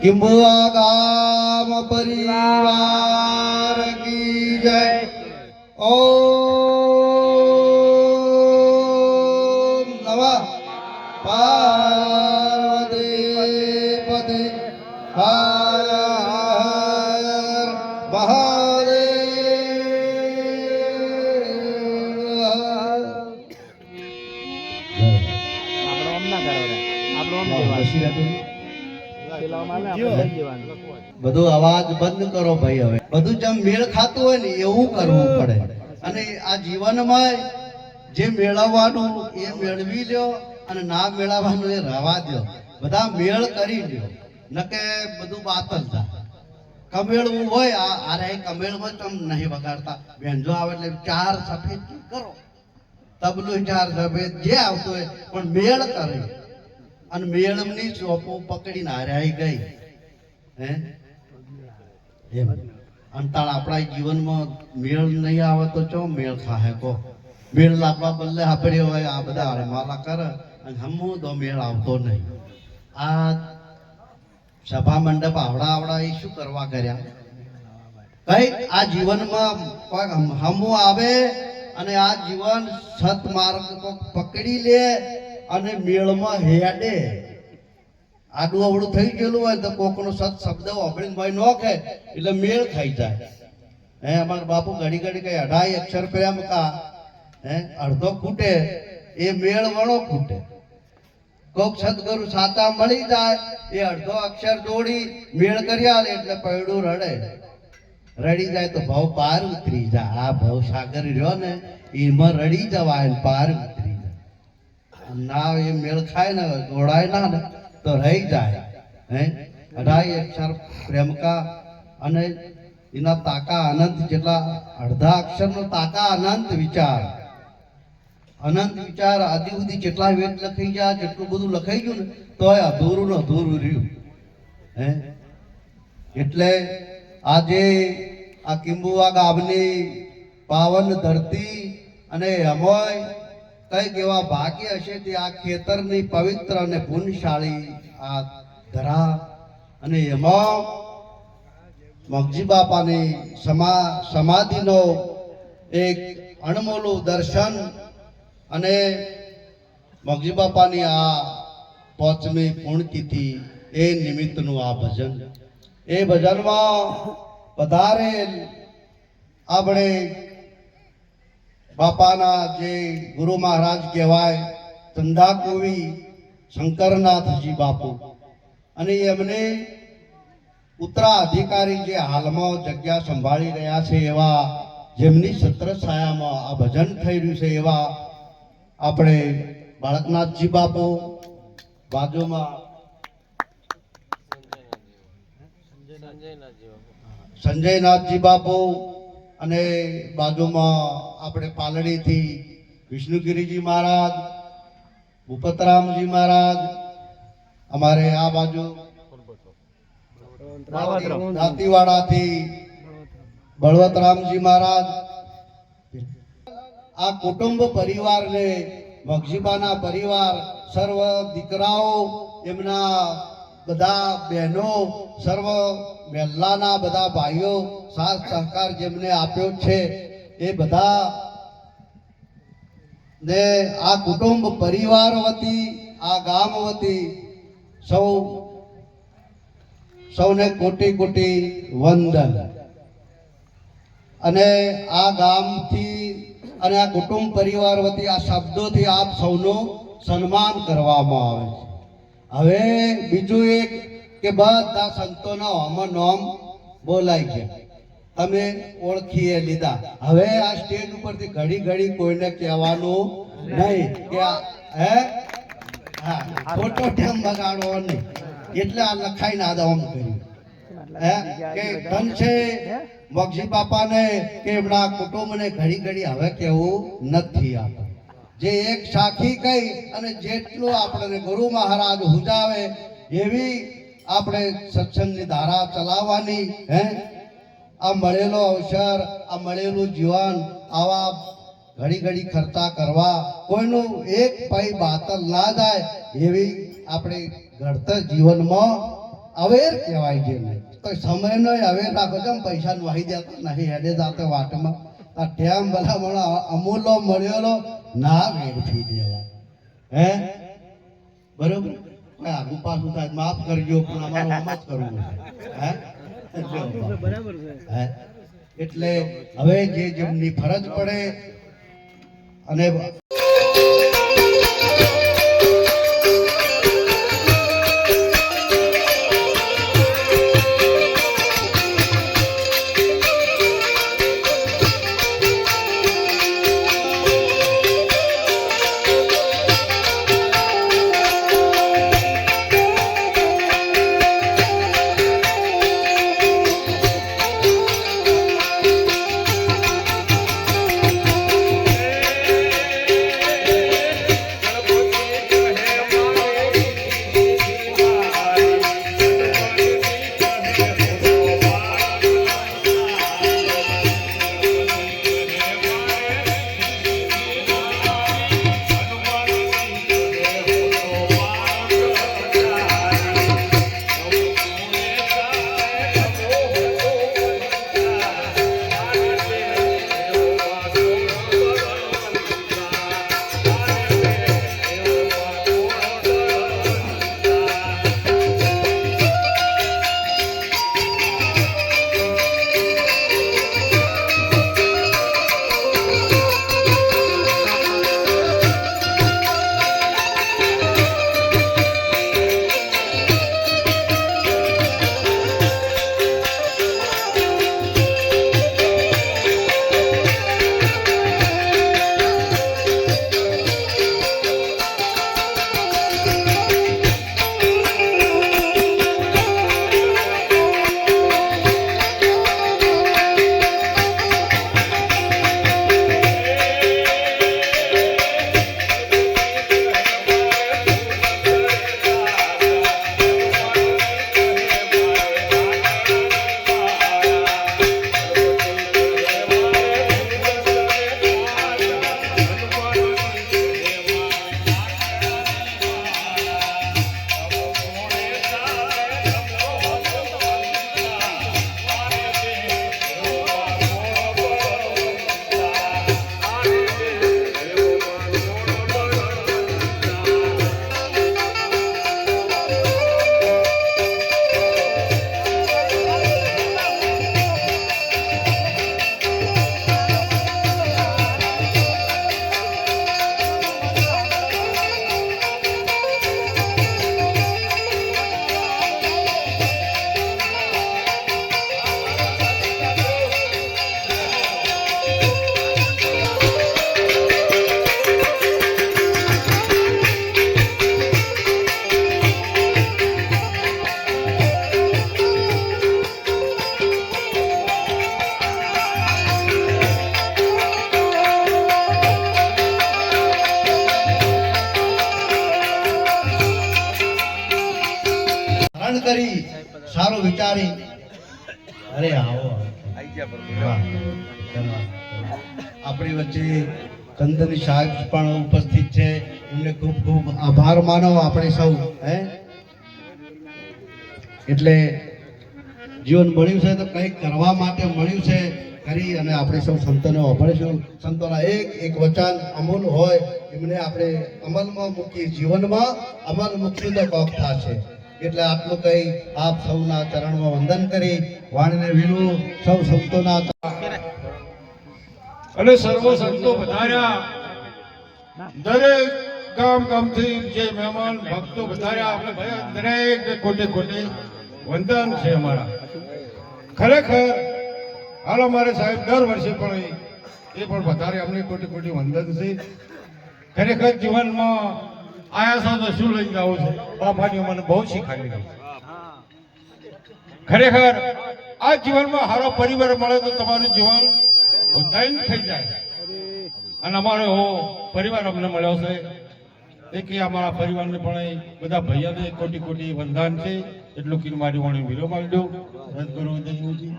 કિંબુઆ ગામ પરિવાર કી જય ઓ નવા પાર્વતી પતિ હર હર આપણો આમ ના કરો આપણો આમ દેવાનું બધું અવાજ બંધ કરો ભાઈ હવે. બધું જેમ મેળ ખાતું હોય ને એવું કરવું પડે. અને આ જીવનમાં જે મેળવવાનું એ મેળવી લ્યો અને ના મેળવવાનું એ રવા દો બધા મેળ કરી લ્યો. નકે બધું બાતલ થાય. કમેળવું હોય, આ અરે કમેળ હોય તો નહીં વગાડતા. બેનજો આવે એટલે ચાર સફેદ કરો. તબલું ચાર સફેદ જે આવતું હોય, પણ મેળ કરે. અને મેળમની ચોપો પકડીને રહી ગઈ. હે? એમ. અંતાળ આપણા જીવનમાં મેળ નહીં આવે તો ચો મેળ ખાહે કો. મેળ લાગવા બદલે આપણે હોય આ બધા હળમાલા કરે અને હમું તો મેળ આવતો નહીં. આ સભા મંડપ આવડા આવડા એ શું કરવા કર્યા? કઈ? આ જીવનમાં હમ- આવે અને આ જીવન સત માર્ગ પકડી લે અને મેળમાં હેડે. આડું અવળું થઈ ગયેલું હોય તો કોકનો સત શબ્દ અભિનભાઈ ભાઈ નોખે એટલે મેળ ખાઈ જાય. હે, અમારા બાપુ ઘડી ઘડી કઈ અઢાઈ અક્ષર પ્રેમ કા હે, અડધો ખૂટે, એ મેળ વણો ખૂટે. કોક સદગુરુ સાતા મળી જાય, એ અડધો અક્ષર જોડી મેળ કર્યા એટલે પૈડું રડે. રડી જાય તો ભાવ પાર ઉતરી જાય. આ ભાવ સાગર રહ્યો ને, એમાં રડી જવાય પાર ઉતરી ના એ મેળ ખાય ને જોડાય ના ને તો રહી જાય, હે? અઢાઈ અક્ષર પ્રેમકા અને એના તાકા અનંત જેટલા અડધા અક્ષરનો તાકા અનંત વિચાર. અનંત વિચાર આદિ સુધી જેટલા વેદ લખાઈ ગયા, જેટલું બધું લખાઈ ગયું ને, તોય અધૂરું ને અધૂરું રહ્યું, હે? એટલે આજે આ કિંબુવા ગામની પાવન ધરતી અને અમોય કંઈક એવા ભાગ્ય હશે તે આ ખેતરની પવિત્ર અને પુણ્યશાળી આ ધરા અને એમાં મગજી બાપાની સમા સમાધિનો એક અણમોલું દર્શન અને મગજી બાપાની આ પાંચમી પુણ્યતિથિ એ નિમિત્તનું આ ભજન. એ ભજનમાં વધારે આપણે બાપાના જે ગુરુ મહારાજ કહેવાય ચંદાકુવી શંકરનાથજી બાપુ. અને એમને ઉત્તરાધિકારી જે હાલમાં જગ્યા સંભાળી રહ્યા છે એવા જેમની છત્ર છાયામાં આ ભજન થઈ રહ્યું છે એવા આપણે બાળકનાથજી બાપુ બાજુમાં સંજયનાથજી બાપુ અને બાજુમાં આપણે પાલડીથી વિષ્ણુગીરીજી મહારાજ, ભૂપતરામજી મહારાજ, અમારે આ બાજુ દાંતીવાડાથી બળવતરામજી મહારાજ. આ કુટુંબ પરિવારને મગજીબાના પરિવાર, સર્વ દીકરાઓ એમના બધા બહેનો, સર્વ મહેલાના બધા ભાઈઓ, સાથ સહકાર જેમને આપ્યો છે, એ બધા ને આ કુટુંબ પરિવાર વતી, આ ગામ વતી સૌ, સૌને કોટી કોટી વંદન. અને આ ગામથી અને આ કુટુંબ પરિવાર વતી આ શબ્દોથી આપ સૌનું સન્માન કરવામાં આવે છે. હવે બીજું એક કે બધા સંતોના હોમાં નોમ બોલાઈ ગયા તમે ઓળખીએ લીધા. હવે આ સ્ટેજ ઉપરથી ઘડી ઘડી કોઈને કહેવાનું નહીં કે આ, હે? હા ખોટો ટેમ બગાડો નહીં? એટલે આ લખાઈને આ દમ કર્યું. હે? કે ધન છે મગજી બાપાને કે એમના કુટુંબને ઘડી ઘડી હવે કેવું નથી આપણે જે એક સાખી કહી અને જેટલું આપણને ગુરુ મહારાજ હુજાવે, એવી આપણે સત્સંગની ધારા ચલાવવાની, હે? આ મળેલો અવસર, આ મળેલું જીવન, આવા ઘડી ઘડી ખર્ચા કરવા, કોઈનું એક પૈ બાતલ ના જાય, એવી આપણે ઘડતર જીવનમાં અવેર કહેવાય છે તો સમયનો અવેર રાખો છો પૈસા વાહી જતો નહીં, હેડે જાતે વાટમાં. આ ટેમ ભલામણ અમૂલો મળેલો ના વેડફી દેવા. હે? બરોબર? આગુ પાછું થાય? માફ કરજો, પણ અમારું આમ જ કરવું હે? બરાબર છે એટલે હવે જે જેમની ફરજ પડે, અને સારું અરે આવો. આપણી વચ્ચે ચંદન સાહેબ પણ ઉપસ્થિત છે. એમને ખૂબ ખૂબ આભાર માનો આપણે સૌ હે? એટલે જીવન મળ્યું છે તો કંઈક કરવા માટે મળ્યું છે કરી અને આપણે સૌ સંતોને વાપરીશું સંતોના એક એક વચન અમૂલ હોય. એમને આપણે અમલમાં મૂકીએ. જીવનમાં અમલ મૂકશું તો કોક થશે. એટલે આટલું કહી આપ સૌના ચરણમાં વંદન કરી, વાણીને વિનું, સૌ સંતોના અને સર્વ સંતો વધાર્યા દરેક ગામ ગામથી જે મહેમાન, ભક્તો વધાર્યા આપણે દરેક કોટે કોટે વંદન છે અમારા. ખરેખર, હાલો મારે સાહેબ દર વર્ષે પણ એ પણ વધારે અમને કોટી કોટી વંદન છે. ખરેખર જીવનમાં આયા છો તો શું લઈને આવો છે? બાપાની મને બહુ ગઈ ખરેખર આ જીવનમાં સારો પરિવાર મળે તો તમારું જીવન ઉદ્ધારી થઈ જાય. અને અમારો એવો પરિવાર અમને મળ્યો છે. એ કે અમારા પરિવારને પણ બધા ભાઈઓને કોટી કોટી વંદાન છે. એટલું કીન મારી વાણી વિરો માંગજો રજગુરુ જયજી